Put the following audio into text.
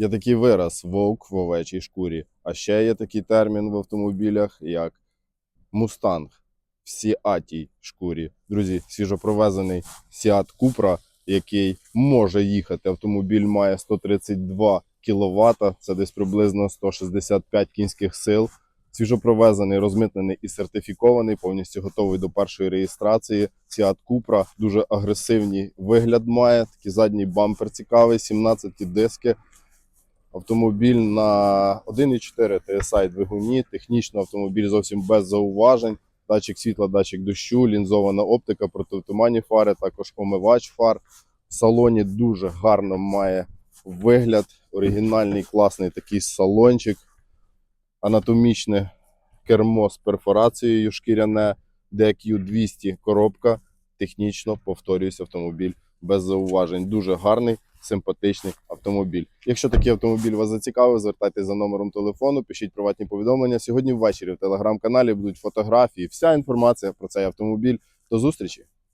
Є такий вираз вовк в овечій шкурі. А ще є такий термін в автомобілях, як мустанг в сіатій шкурі. Друзі, свіжопровезений Seat Cupra, який може їхати. Автомобіль має 132 кВт, це десь приблизно 165 кінських сил. Свіжопровезений, розмитнений і сертифікований, повністю готовий до першої реєстрації. Seat Cupra дуже агресивний вигляд має. Такий задній бампер цікавий, 17 диски. Автомобіль на 1,4 TSI двигуні. Технічно автомобіль зовсім без зауважень. Датчик світла, датчик дощу, лінзована оптика, протитуманні фари, також омивач фар. В салоні дуже гарно має вигляд. Оригінальний класний такий салончик. Анатомічне кермо з перфорацією шкіряне, DQ200 коробка. Технічно повторююсь, автомобіль без зауважень. Дуже гарний, симпатичний автомобіль. Якщо такий автомобіль вас зацікавив, звертайтеся за номером телефону, пишіть приватні повідомлення. Сьогодні ввечері в телеграм-каналі будуть фотографії, вся інформація про цей автомобіль. До зустрічі!